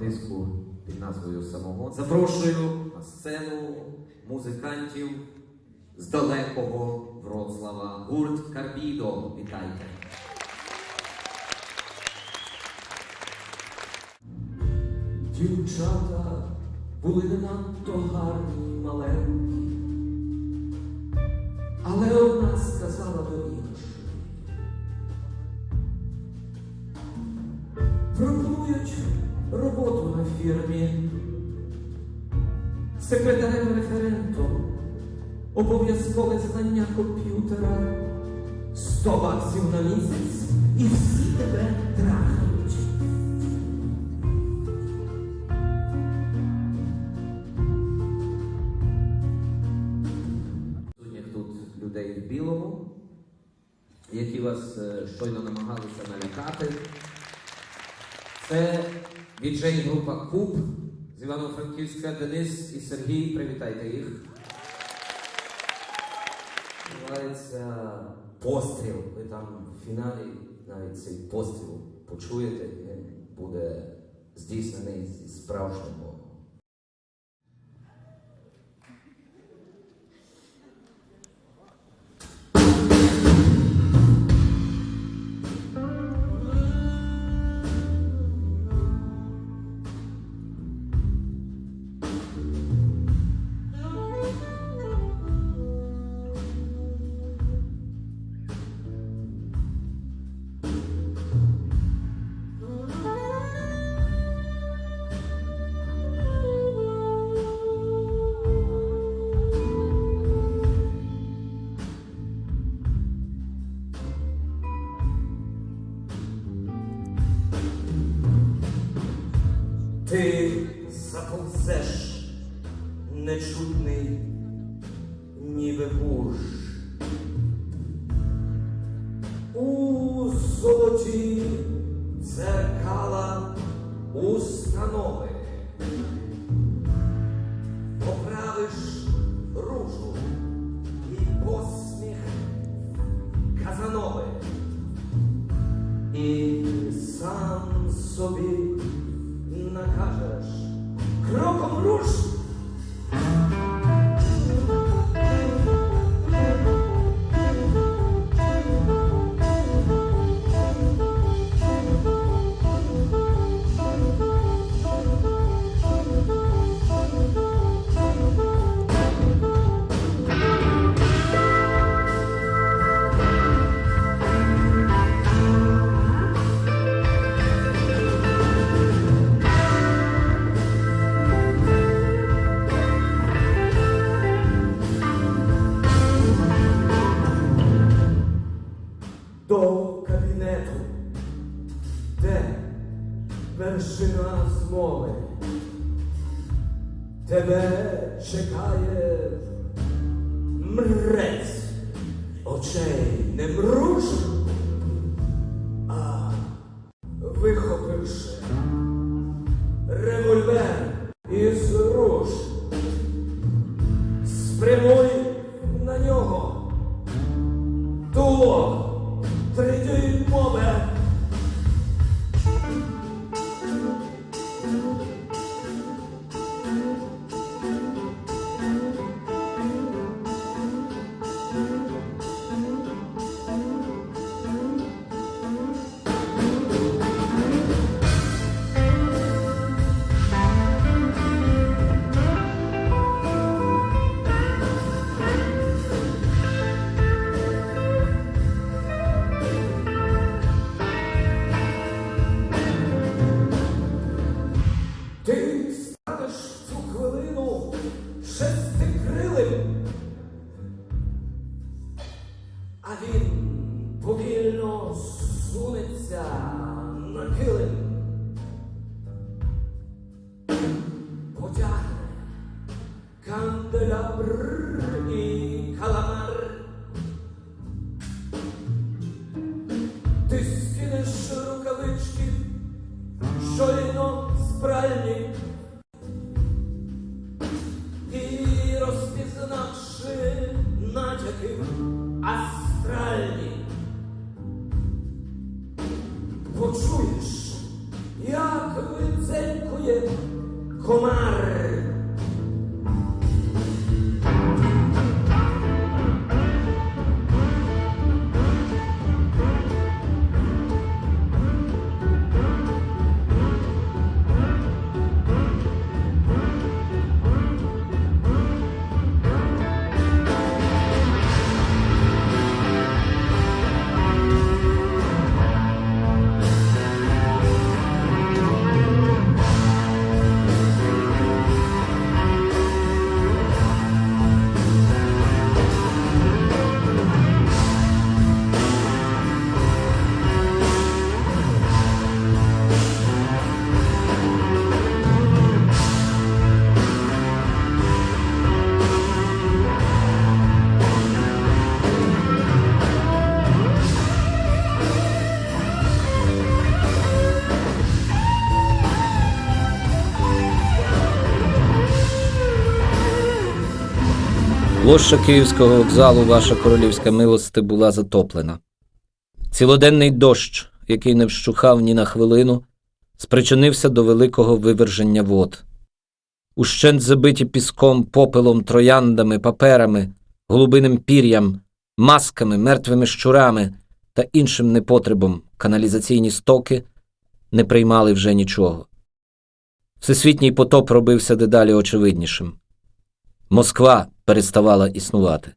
диску під назвою Самогон. Запрошую на сцену музикантів з далекого Вроцлава. Гурт Карбідо. Вітайте! Дівчата були не надто гарні маленькі, але одна сказала до фірмі секретарем референтом, обов'язкове знання комп'ютера, 100 баксів на місяць і всі тебе трахають. Тут людей в білому, які вас е, щойно намагалися налякати. Це віджей-група Куб з Івано-Франківська Денис і Сергій. Привітайте їх. Називається постріл. Ви там в фіналі навіть цей постріл почуєте, він буде здійснений зі справжнім заповзеш нечутний, ніби бурж. У золоті дзеркала установи. Поправиш ружу і посміх Казанови. І сам собі накажеш Roco Bruce. Вершина змови. Тебе чекає мрець очей не мруж, канделябр і каламар. Ти скинеш рукавички щойно з пральні і розпізнавши натяки астральні, почуєш, як видзенькує Комар! Площа Київського вокзалу, ваша королівська милости, була затоплена. Цілоденний дощ, який не вщухав ні на хвилину, спричинився до великого виверження вод. Ущент забиті піском, попелом, трояндами, паперами, голубиним пір'ям, масками, мертвими щурами та іншим непотребом каналізаційні стоки не приймали вже нічого. Всесвітній потоп робився дедалі очевиднішим. Москва переставала існувати.